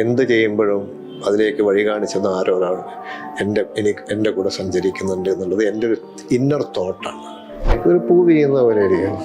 എന്ത് ചെയ്യുമ്പോഴും അതിലേക്ക് വഴി കാണിച്ചെന്ന് ആരോ ഒരാൾ എന്റെ എനിക്ക് എന്റെ കൂടെ സഞ്ചരിക്കുന്നുണ്ട് എന്നുള്ളത് എന്റെ ഒരു ഇന്നർ തോട്ടാണ് ഒരു പൂ വീഴുന്ന പോലെ ഇരിക്കും.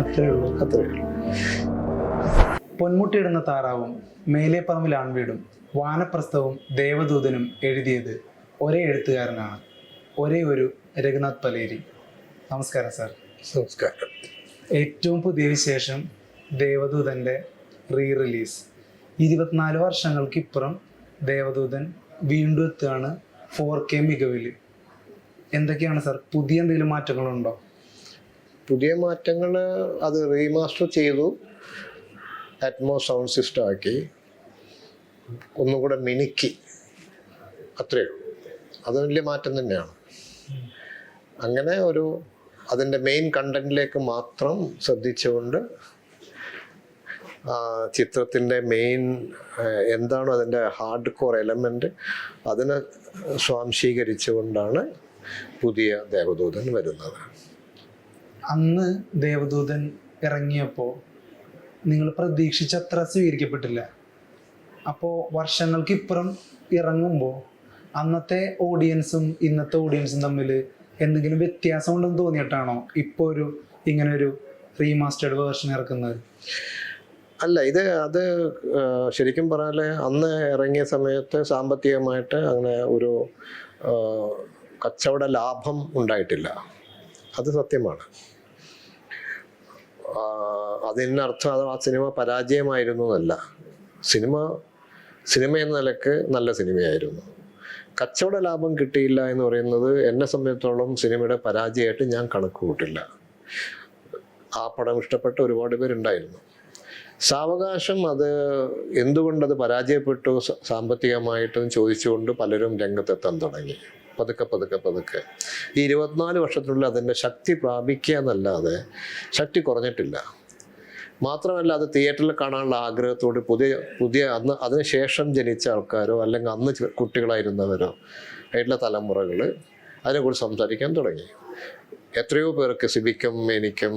അത്രേ ഉള്ളൂ. അത്രയേ ഉള്ളൂ. പൊന്മുട്ടിയിടുന്ന താറാവും മേലേപ്പറമ്പിൽ പറമ്പിൽ ആൺവീടും വാനപ്രസ്ഥവും ദേവദൂതനും എഴുതിയത് ഒരേ എഴുത്തുകാരനാണ്. ഒരേ ഒരു രഘുനാഥ് പലേരി. നമസ്കാരം സാർ. നമസ്കാരം. ഏറ്റവും പുതിയ വിശേഷം ദേവദൂതന്റെ റീ റിലീസ് ഇരുപത്തിനാല് വർഷങ്ങൾക്കിപ്പുറം ദേവദൂതൻ വീണ്ടും എത്തുകയാണ് ഫോർ കെ മികവിൽ. എന്തൊക്കെയാണ് സാർ പുതിയ എന്തെങ്കിലും മാറ്റങ്ങളുണ്ടോ? പുതിയ മാറ്റങ്ങൾ അത് റീമാസ്റ്റർ ചെയ്തു. അറ്റ്മോ സൗണ്ട് സിസ്റ്റം ആക്കി. ഒന്നും കൂടെ മിനുക്കി. അത്രയേ ഉള്ളൂ. അത് വലിയ മാറ്റം തന്നെയാണ്. അങ്ങനെ ഒരു അതിന്റെ മെയിൻ കണ്ടന്റിലേക്ക് മാത്രം ശ്രദ്ധിച്ചുകൊണ്ട് ചിത്രത്തിന്റെ മെയിൻ എന്താണോ അതിന്റെ ഹാർഡ് കോർ എലമെന്റ് അതിനെ സ്വാംശീകരിച്ചുകൊണ്ടാണ് പുതിയ ദേവദൂതൻ വരുന്നത്. അന്ന് ദേവദൂതൻ ഇറങ്ങിയപ്പോൾ നിങ്ങൾ പ്രതീക്ഷിച്ചത്ര സ്വീകരിക്കപ്പെട്ടില്ല. അപ്പോൾ വർഷങ്ങൾക്ക് ഇപ്പുറം ഇറങ്ങുമ്പോൾ അന്നത്തെ ഓഡിയൻസും ഇന്നത്തെ ഓഡിയൻസും തമ്മിൽ എന്തെങ്കിലും വ്യത്യാസം ഉണ്ടെന്ന് തോന്നിയിട്ടാണോ ഇപ്പോൾ ഒരു ഇങ്ങനെ ഒരു റീമാസ്റ്റേർഡ് വേർഷൻ ഇറക്കുന്നത്? അല്ല ഇത് അത് ശരിക്കും പറഞ്ഞാൽ അന്ന് ഇറങ്ങിയ സമയത്ത് സാമ്പത്തികമായിട്ട് അങ്ങനെ ഒരു കച്ചവട ലാഭം ഉണ്ടായിട്ടില്ല. അത് സത്യമാണ്. അതിനർത്ഥം അത് ആ സിനിമ പരാജയമായിരുന്നു എന്നല്ല സിനിമ സിനിമ എന്ന നിലയ്ക്ക് നല്ല സിനിമയായിരുന്നു. കച്ചവട ലാഭം കിട്ടിയില്ല എന്ന് പറയുന്നത് എന്നെ സംബന്ധിച്ചോളം സിനിമയുടെ പരാജയമായിട്ട് ഞാൻ കണക്ക് കൂട്ടില്ല ആ പടം ഇഷ്ടപ്പെട്ട ഒരുപാട് പേരുണ്ടായിരുന്നു. സാവകാശം അത് എന്തുകൊണ്ടത് പരാജയപ്പെട്ടു? സാമ്പത്തികമായിട്ടും ചോദിച്ചുകൊണ്ട് പലരും രംഗത്തെത്താൻ തുടങ്ങി. പതുക്കെ പതുക്കെ പതുക്കെ. ഈ ഇരുപത്തിനാല് വർഷത്തിനുള്ളിൽ അതിന്റെ ശക്തി പ്രാപിക്കുക എന്നല്ലാതെ ശക്തി കുറഞ്ഞിട്ടില്ല. മാത്രമല്ല അത് തിയേറ്ററിൽ കാണാനുള്ള ആഗ്രഹത്തോട് പുതിയ പുതിയ അന്ന് അതിനുശേഷം ജനിച്ച ആൾക്കാരോ അല്ലെങ്കിൽ അന്ന് കുട്ടികളായിരുന്നവരോ ആയിട്ടുള്ള തലമുറകൾ അതിനെക്കുറിച്ച് സംസാരിക്കാൻ തുടങ്ങി. എത്രയോ പേർക്ക് സിബിക്കും എനിക്കും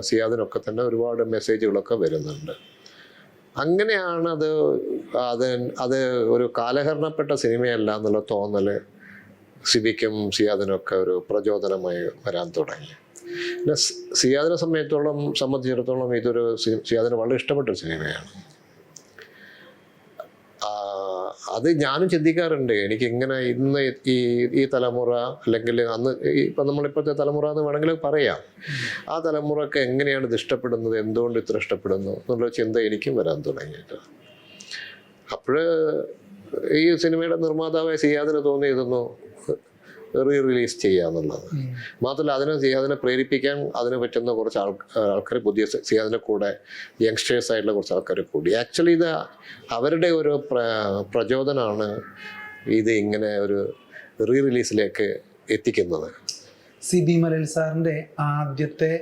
സിയാദിനൊക്കെ തന്നെ ഒരുപാട് മെസ്സേജുകളൊക്കെ വരുന്നുണ്ട്. അങ്ങനെയാണ് അത് അത് അത് ഒരു കാലഹരണപ്പെട്ട സിനിമയല്ല എന്നുള്ള തോന്നൽ സിബിക്കും സിയാദിനൊക്കെ ഒരു പ്രചോദനമായി വരാൻ തുടങ്ങി. പിന്നെ സിയാദിനെ സംബന്ധിച്ചിടത്തോളം സംബന്ധിച്ചിടത്തോളം ഇതൊരു സിയാദിന് വളരെ ഇഷ്ടപ്പെട്ട സിനിമയാണ് ആ, അത് ഞാനും ചിന്തിക്കാറുണ്ട്. എനിക്ക് ഇങ്ങനെ ഇന്ന് ഈ ഈ തലമുറ അല്ലെങ്കിൽ അന്ന് ഇപ്പൊ നമ്മളിപ്പോഴത്തെ തലമുറ എന്ന് വേണമെങ്കിൽ പറയാം. ആ തലമുറയ്ക്ക് എങ്ങനെയാണ് ഇത് ഇഷ്ടപ്പെടുന്നത്? എന്തുകൊണ്ട് ഇത്ര ഇഷ്ടപ്പെടുന്നു? എന്നുള്ള ചിന്ത എനിക്കും വരാൻ തുടങ്ങിയിട്ട്. അപ്പോൾ ഈ സിനിമയുടെ നിർമ്മാതാവായ സിയാദിന് തോന്നിയിരുന്നു റീ റിലീസ് ചെയ്യുക എന്നുള്ളത് മാത്രമല്ല അതിനെ സിയാദിനെ പ്രേരിപ്പിക്കാൻ അതിന് പറ്റുന്ന കുറച്ച് ആൾ ആൾക്കാർ പുതിയ സിയാദിനെ കൂടെ യങ്സ്റ്റേഴ്സ് ആയിട്ടുള്ള കുറച്ച് ആൾക്കാർ കൂടി. ആക്ച്വലി ഇത് അവരുടെ ഒരു പ്ര പ്രചോദനമാണ് ഇത് ഇങ്ങനെ ഒരു റീ റിലീസിലേക്ക് എത്തിക്കുന്നത്. സി ബി മലയിൽ സാറിന്റെ ആദ്യത്തെ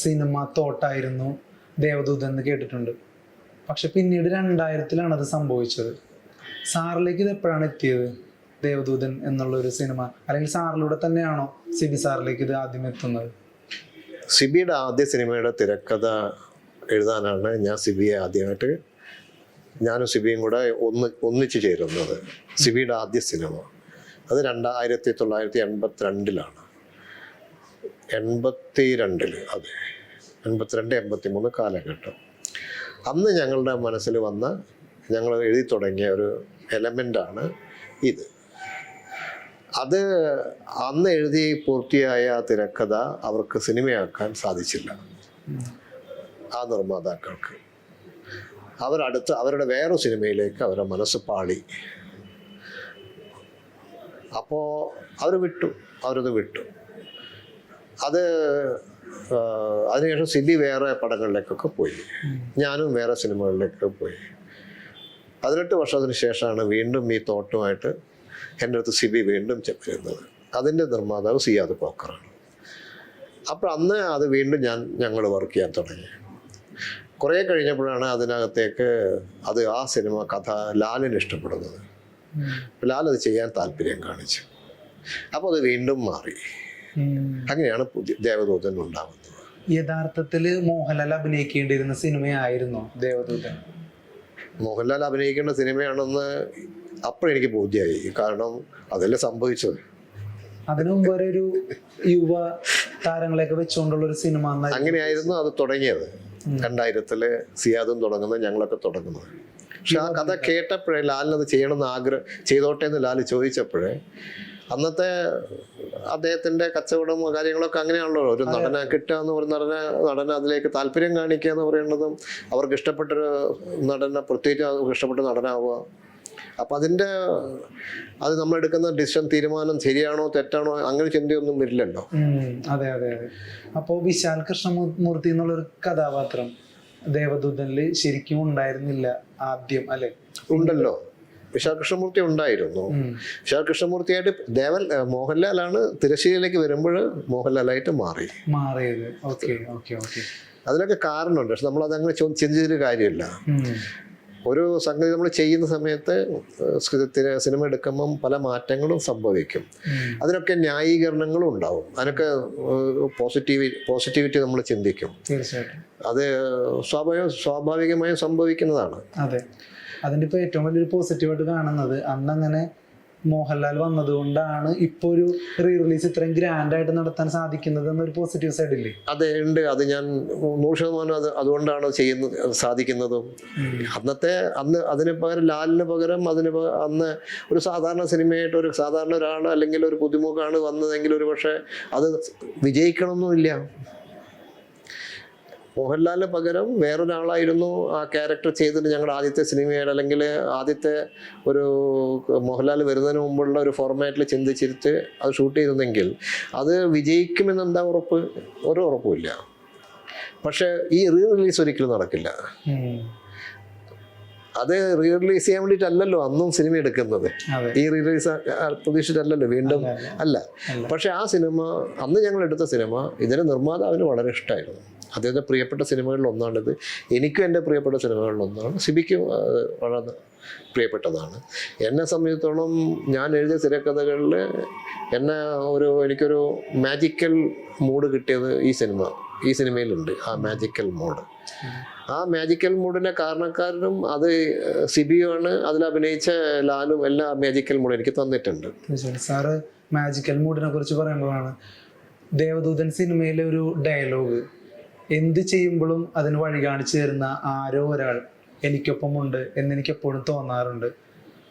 സിനിമ തോട്ടായിരുന്നു ദേവദൂത് എന്ന് കേട്ടിട്ടുണ്ട്. പക്ഷെ പിന്നീട് രണ്ടായിരത്തിലാണ് അത് സംഭവിച്ചത്. സാറിലേക്ക് ഇത് എപ്പോഴാണ് എത്തിയത്? ദേവദൂതൻ എന്നുള്ള ഒരു സിനിമ. അല്ലെങ്കിൽ സാറിലൂടെ തന്നെയാണോ സിബി സാറിലേക്ക് ഇത് ആദ്യം എത്തുന്നത്? സിബിയുടെ ആദ്യ സിനിമയുടെ തിരക്കഥ എഴുതാനാണ് ഞാൻ സിബിയെ ആദ്യമായിട്ട് ഞാനും സിബിയും കൂടെ ഒന്ന് ഒന്നിച്ചു ചേരുന്നത്. സിബിയുടെ ആദ്യ സിനിമ. അത് രണ്ടായിരത്തി തൊള്ളായിരത്തി എൺപത്തിരണ്ടിലാണ് എൺപത്തി രണ്ടിൽ അതെ. എൺപത്തിരണ്ട് എൺപത്തി മൂന്ന് കാലഘട്ടം. അന്ന് ഞങ്ങളുടെ മനസ്സിൽ വന്ന ഞങ്ങൾ എഴുതി തുടങ്ങിയ ഒരു എലമെന്റാണ് ഇത്. അത് അന്ന് എഴുതി പൂർത്തിയായ തിരക്കഥ അവർക്ക് സിനിമയാക്കാൻ സാധിച്ചില്ല. ആ നിർമ്മാതാക്കൾക്ക്. അവരടുത്ത് അവരുടെ വേറൊരു സിനിമയിലേക്ക് അവരുടെ മനസ്സ് പാളി. അപ്പോൾ അവർ വിട്ടു അവരത് വിട്ടു. അത് അതിനുശേഷം സിബി വേറെ പടങ്ങളിലേക്കൊക്കെ പോയി. ഞാനും വേറെ സിനിമകളിലേക്കൊക്കെ പോയി. പതിനെട്ട് വർഷത്തിന് ശേഷമാണ് വീണ്ടും ഈ തോട്ടുമായിട്ട് എന്റെ അടുത്ത് സിബി വീണ്ടും വരുന്നത് അതിന്റെ നിർമ്മാതാവ് സിയാദ് പോക്കറാണ്. അപ്പോൾ അന്ന് അത് വീണ്ടും ഞാൻ ഞങ്ങൾ വർക്ക് ചെയ്യാൻ തുടങ്ങി. കുറേ കഴിഞ്ഞപ്പോഴാണ് അതിനകത്തേക്ക് അത് ആ സിനിമ കഥ ലാലിന് ഇഷ്ടപ്പെടുന്നത്. ലാൽ അത് ചെയ്യാൻ താല്പര്യം കാണിച്ചു. അപ്പോൾ അത് വീണ്ടും മാറി. അങ്ങനെയാണ് പുതിയ ദേവദൂതൻ ഉണ്ടാകുന്നത് യഥാർത്ഥത്തിൽ മോഹൻലാൽ അഭിനയിക്കേണ്ടിയിരുന്ന സിനിമയായിരുന്നു ദേവദൂതൻ? മോഹൻലാൽ അഭിനയിക്കേണ്ട സിനിമയാണെന്ന് അപ്പോഴും എനിക്ക് ബോധ്യമായി കാരണം അതല്ലേ സംഭവിച്ചത്. അതിനു മുമ്പ് വരെ ഒരു യുവ താരങ്ങളെയൊക്കെ വെച്ചുകൊണ്ടുള്ള ഒരു സിനിമ അങ്ങനെയായിരുന്നു അത് തുടങ്ങിയത്. രണ്ടായിരത്തിൽ സിയാദും തുടങ്ങുന്നത് ഞങ്ങളൊക്കെ തുടങ്ങുന്നത്. പക്ഷെ ആ കഥ കേട്ടപ്പോഴേ ലാലിനത് ചെയ്യണമെന്ന് ആഗ്രഹം ചെയ്തോട്ടെ എന്ന് ലാൽ ചോദിച്ചപ്പോഴേ അന്നത്തെ അദ്ദേഹത്തിന്റെ കച്ചവടം കാര്യങ്ങളൊക്കെ അങ്ങനെയാണല്ലോ. ഒരു നടനെ കിട്ടുക എന്ന് പറയുന്ന നടനെ നടനെ അതിലേക്ക് താല്പര്യം കാണിക്കുക എന്ന് പറയുന്നതും അവർക്ക് ഇഷ്ടപ്പെട്ടൊരു നടനെ പ്രത്യേകിച്ച് അവർക്ക് ഇഷ്ടപ്പെട്ട നടനാവുക. അപ്പം അതിന്റെ അത് നമ്മൾ എടുക്കുന്ന ഡിസിഷൻ തീരുമാനം ശരിയാണോ തെറ്റാണോ അങ്ങനെ ചിന്തയൊന്നും വരില്ലല്ലോ. അതെ അതെ അതെ. അപ്പോ വിശാൽ കൃഷ്ണമൂർത്തി എന്നുള്ള ഒരു കഥാപാത്രം ദേവദൂതനിൽ ശരിക്കും ഉണ്ടായിരുന്നില്ല ആദ്യം അല്ലെ? ഉണ്ടല്ലോ. വിശാൽ കൃഷ്ണമൂർത്തി ഉണ്ടായിരുന്നു. വിശാൽ കൃഷ്ണമൂർത്തിയായിട്ട് ദേവൻ മോഹൻലാലാണ് തിരശ്ശീലയിലേക്ക് വരുമ്പോൾ മോഹൻലാലായിട്ട് മാറി. മാറിയത്. Okay okay okay. അതിനൊക്കെ കാരണമുണ്ട്. പക്ഷെ നമ്മൾ അതങ്ങനെ ചിന്തിച്ചൊരു കാര്യമില്ല. ഒരു സംഗതി നമ്മൾ ചെയ്യുന്ന സമയത്ത് സിനിമ എടുക്കുമ്പം പല മാറ്റങ്ങളും സംഭവിക്കും. അതിനൊക്കെ ന്യായീകരണങ്ങളും ഉണ്ടാവും. അതിനൊക്കെ പോസിറ്റീവ് പോസിറ്റിവിറ്റി നമ്മൾ ചിന്തിക്കും. അത് സ്വാഭാവിക സ്വാഭാവികമായും സംഭവിക്കുന്നതാണ്. അതെ അതിന്റെ ഇപ്പൊ ഏറ്റവും വലിയൊരു പോസിറ്റീവായിട്ട് കാണുന്നത് അന്ന് അങ്ങനെ മോഹൻലാൽ വന്നതുകൊണ്ടാണ് ഇപ്പൊ ഒരു റീ റിലീസ് ഇത്രയും ഗ്രാൻഡ് ആയിട്ട് നടത്താൻ സാധിക്കുന്നത് എന്നൊരു പോസിറ്റീവ് സൈഡ് ഇല്ലേ? അതെ ഉണ്ട്. അത് ഞാൻ നൂറ് ശതമാനം അത് അതുകൊണ്ടാണ് ചെയ്യുന്നത് സാധിക്കുന്നതും. അന്നത്തെ അന്ന് അതിന് പകരം ലാലിന് പകരം അതിന് അന്ന് ഒരു സാധാരണ സിനിമയായിട്ട് ഒരു സാധാരണ ഒരാൾ അല്ലെങ്കിൽ ഒരു പുതുമുഖാണ് വന്നതെങ്കിൽ ഒരു പക്ഷേ അത് വിജയിക്കണമെന്നില്ല മോഹൻലാലിന് പകരം വേറൊരാളായിരുന്നു ആ ക്യാരക്ടർ ചെയ്തിട്ട് ഞങ്ങളുടെ ആദ്യത്തെ സിനിമയുടെ അല്ലെങ്കിൽ ആദ്യത്തെ ഒരു മോഹൻലാൽ വരുന്നതിന് മുമ്പുള്ള ഒരു ഫോർമാറ്റിൽ ചിന്തിച്ചിട്ട് അത് ഷൂട്ട് ചെയ്തിരുന്നെങ്കിൽ അത് വിജയിക്കുമെന്ന് എന്താ ഉറപ്പ്? ഒരു ഉറപ്പുമില്ല പക്ഷേ ഈ റീ റിലീസ് ഒരിക്കലും നടക്കില്ല. അത് റീ റിലീസ് ചെയ്യാൻ വേണ്ടിയിട്ടല്ലല്ലോ അന്നും സിനിമ എടുക്കുന്നത്. ഈ റീ റിലീസ് പ്രതീക്ഷിച്ചിട്ടല്ലല്ലോ വീണ്ടും അല്ല. പക്ഷെ ആ സിനിമ അന്ന് ഞങ്ങൾ എടുത്ത സിനിമ ഇതിന് നിർമ്മാതാവിന് വളരെ ഇഷ്ടമായിരുന്നു അദ്ദേഹത്തെ പ്രിയപ്പെട്ട സിനിമകളിൽ ഒന്നാണിത്. എനിക്കും എന്റെ പ്രിയപ്പെട്ട സിനിമകളിൽ ഒന്നാണ്. സിബിക്കും വളരെ പ്രിയപ്പെട്ടതാണ്. എന്നെ സംബന്ധിച്ചിടത്തോളം ഞാൻ എഴുതിയ തിരക്കഥകളിൽ എന്നെ ഒരു എനിക്കൊരു മാജിക്കൽ മൂഡ് കിട്ടിയത് ഈ സിനിമ ഈ സിനിമയിലുണ്ട്. ആ മാജിക്കൽ മൂഡ് ആ മാജിക്കൽ മൂഡിന്റെ കാരണക്കാരനും അത് സിബിയുമാണ്. അതിൽ അഭിനയിച്ച ലാലും എല്ലാ മാജിക്കൽ മൂഡ് എനിക്ക് തന്നിട്ടുണ്ട്. സാറ് മാജിക്കൽ മൂഡിനെ കുറിച്ച് പറയുമ്പോഴാണ് ദേവദൂതൻ സിനിമയിലെ ഒരു ഡയലോഗ് എന്ത് ചെയ്യുമ്പോഴും അതിന് വഴി കാണിച്ചു തരുന്ന ആരോ ഒരാൾ എനിക്കൊപ്പമുണ്ട് എന്നെനിക്ക് എപ്പോഴും തോന്നാറുണ്ട്.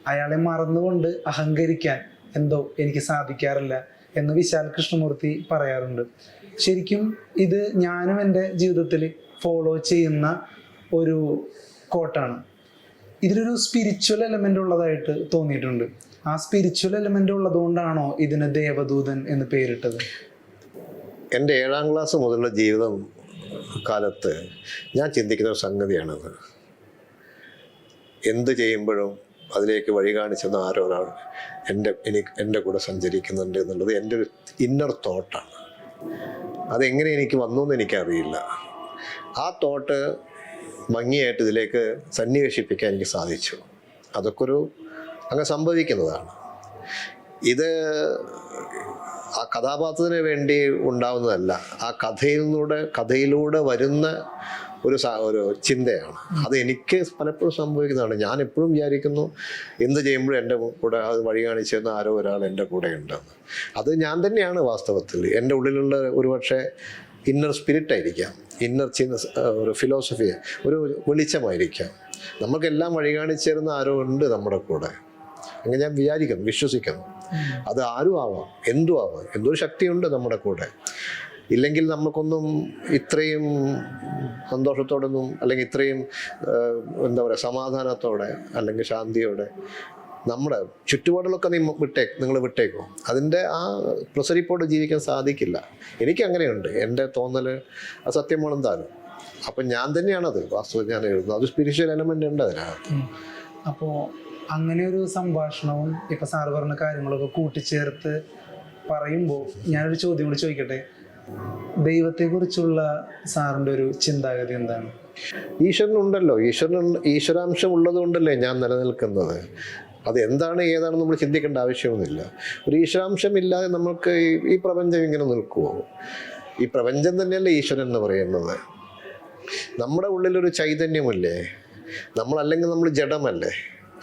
അയാളെ മറന്നുകൊണ്ട് അഹങ്കരിക്കാൻ എന്തോ എനിക്ക് സാധിക്കാറില്ല എന്ന് വിശാൽ കൃഷ്ണമൂർത്തി പറയാറുണ്ട്. ശരിക്കും ഇത് ഞാനും എന്റെ ജീവിതത്തിൽ ഫോളോ ചെയ്യുന്ന ഒരു കോട്ടാണ് ഇതിലൊരു സ്പിരിച്വൽ എലമെന്റ് ഉള്ളതായിട്ട് തോന്നിയിട്ടുണ്ട്. ആ സ്പിരിച്വൽ എലമെന്റ് ഉള്ളതുകൊണ്ടാണോ ഇതിന് ദേവദൂതൻ എന്ന് പേരിട്ടത്? എന്റെ ഏഴാം ക്ലാസ് മുതലുള്ള ജീവിതം കാലത്ത് ഞാൻ ചിന്തിക്കുന്ന ഒരു സംഗതിയാണത്. എന്ത് ചെയ്യുമ്പോഴും അതിലേക്ക് വഴി കാണിച്ചെന്ന് ആരോ ഒരാൾ എന്റെ എനിക്ക് എന്റെ കൂടെ സഞ്ചരിക്കുന്നുണ്ട് എന്നുള്ളത് എന്റെ ഒരു ഇന്നർ തോട്ടാണ് അതെങ്ങനെ എനിക്ക് വന്നു എന്ന് എനിക്കറിയില്ല. ആ തോട്ട് ഭംഗിയായിട്ട് ഇതിലേക്ക് സന്നിവേശിപ്പിക്കാൻ എനിക്ക് സാധിച്ചു. അതൊക്കെ ഒരു അങ്ങ് സംഭവിക്കുന്നതാണ്. ഇത് ആ കഥാപാത്രത്തിന് വേണ്ടി ഉണ്ടാവുന്നതല്ല. ആ കഥയിലൂടെ കഥയിലൂടെ വരുന്ന ഒരു ഒരു ചിന്തയാണ്. അത് എനിക്ക് പലപ്പോഴും സംഭവിക്കുന്നതാണ്. ഞാൻ എപ്പോഴും വിചാരിക്കുന്നു എന്ത് ചെയ്യുമ്പോഴും എന്റെ കൂടെ അത് വഴി കാണിച്ചിരുന്ന ആരോ ഒരാൾ എന്റെ കൂടെ ഉണ്ടെന്ന്. അത് ഞാൻ തന്നെയാണ് വാസ്തവത്തിൽ. എന്റെ ഉള്ളിലുള്ള ഒരുപക്ഷെ ഇന്നർ സ്പിരിറ്റ് ആയിരിക്കാം. ഇന്നർ ചിന്ത ഒരു ഫിലോസഫി ഒരു വെളിച്ചമായിരിക്കാം. നമുക്കെല്ലാം വഴി കാണിച്ചു തരുന്ന ആരോ ഉണ്ട് നമ്മുടെ കൂടെ. അങ്ങനെ ഞാൻ വിചാരിക്കുന്നു വിശ്വസിക്കുന്നു. അത് ആരും ആവാം എന്തു ആവാം. എന്തൊരു ശക്തിയുണ്ട് നമ്മുടെ കൂടെ. ഇല്ലെങ്കിൽ നമുക്കൊന്നും ഇത്രയും സന്തോഷത്തോടൊന്നും അല്ലെങ്കിൽ ഇത്രയും എന്താ പറയുക സമാധാനത്തോടെ അല്ലെങ്കിൽ ശാന്തിയോടെ നമ്മുടെ ചുറ്റുപാടുകളൊക്കെ നീ വിട്ടേ നിങ്ങൾ വിട്ടേക്കും. അതിന്റെ ആ പ്രസരിപ്പോടെ ജീവിക്കാൻ സാധിക്കില്ല. എനിക്ക് അങ്ങനെയുണ്ട്. എന്റെ തോന്നൽ ആ സത്യമാണ് താനും. അപ്പം ഞാൻ തന്നെയാണത്. വാസ്തു ഞാൻ എഴുതുന്നത്. അത് സ്പിരിച്വൽ എലമെന്റ് ഉണ്ട് അതിനകത്ത്. അപ്പോ അങ്ങനെ ഒരു സംഭാഷണവും ഇപ്പൊ സാറ് പറഞ്ഞ കാര്യങ്ങളൊക്കെ കൂട്ടിച്ചേർത്ത് പറയുമ്പോൾ ഞാനൊരു ചോദ്യം കൂടി ചോദിക്കട്ടെ? ദൈവത്തെ കുറിച്ചുള്ള സാറിന്റെ ഒരു ചിന്താഗതി എന്താണ്? ഈശ്വരനുണ്ടല്ലോ. ഈശ്വരൻ ഈശ്വരാംശം ഉള്ളതുകൊണ്ടല്ലേ ഞാൻ നിലനിൽക്കുന്നത്. അത് എന്താണ് ഏതാണ് നമ്മൾ ചിന്തിക്കേണ്ട ആവശ്യമൊന്നുമില്ല. ഒരു ഈശ്വരാംശം ഇല്ലാതെ നമുക്ക് ഈ പ്രപഞ്ചം ഇങ്ങനെ നിൽക്കുമോ ഈ പ്രപഞ്ചം തന്നെയല്ലേ ഈശ്വരൻ എന്ന് പറയുന്നത്. നമ്മുടെ ഉള്ളിലൊരു ചൈതന്യമില്ലേ? നമ്മളല്ലെങ്കിൽ നമ്മൾ ജഡമല്ലേ?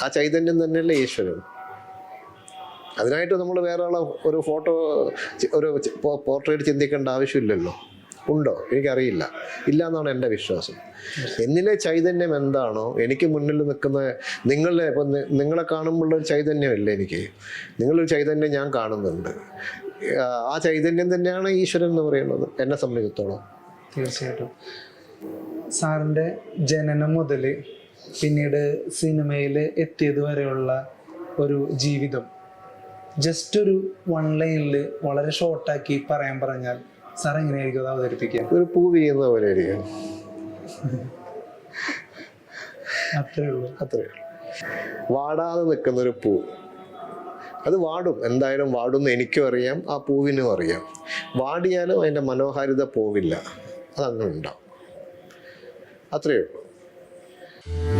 ആ ചൈതന്യം തന്നെയല്ലേ ഈശ്വരൻ? അതിനായിട്ട് നമ്മൾ വേറെ ഒരു ഫോട്ടോ ഒരു പോർട്രേറ്റ് ചിന്തിക്കേണ്ട ആവശ്യമില്ലല്ലോ. ഉണ്ടോ? എനിക്കറിയില്ല. ഇല്ല എന്നാണ് എന്റെ വിശ്വാസം. എന്നിലെ ചൈതന്യം എന്താണോ? എനിക്ക് മുന്നിൽ നിൽക്കുന്ന നിങ്ങളെ ഇപ്പം നിങ്ങളെ കാണുമ്പോഴുള്ള ഒരു ചൈതന്യമല്ലേ എനിക്ക്? നിങ്ങളൊരു ചൈതന്യം ഞാൻ കാണുന്നുണ്ട്. ആ ചൈതന്യം തന്നെയാണ് ഈശ്വരൻ എന്ന് പറയുന്നത്. എന്നെ സംബന്ധിച്ചിടത്തോളം. തീർച്ചയായിട്ടും. സാറിന്റെ ജനനം മുതൽ പിന്നീട് സിനിമയിൽ എത്തിയത് വരെയുള്ള ഒരു ജീവിതം. ജസ്റ്റ് ഒരു വൺ ലൈനിൽ വളരെ ഷോർട്ടാക്കി പറയാൻ പറഞ്ഞാൽ സാർ എങ്ങനെയായിരിക്കും അത് അവതരിപ്പിക്കുക? ഒരു പൂ വീഴുന്ന പോലെ ആയിരിക്കും. അത്രേ ഉള്ളൂ. അത്രേ ഉള്ളൂ. വാടാതെ നിൽക്കുന്ന ഒരു പൂ. അത് വാടും. എന്തായാലും വാടും എന്ന് എനിക്കും അറിയാം ആ പൂവിനും അറിയാം. വാടിയാലും അതിന്റെ മനോഹാരിത പോവില്ല. അതങ്ങനെ ഉണ്ടാവും. അത്രേ ഉള്ളൂ. Bye.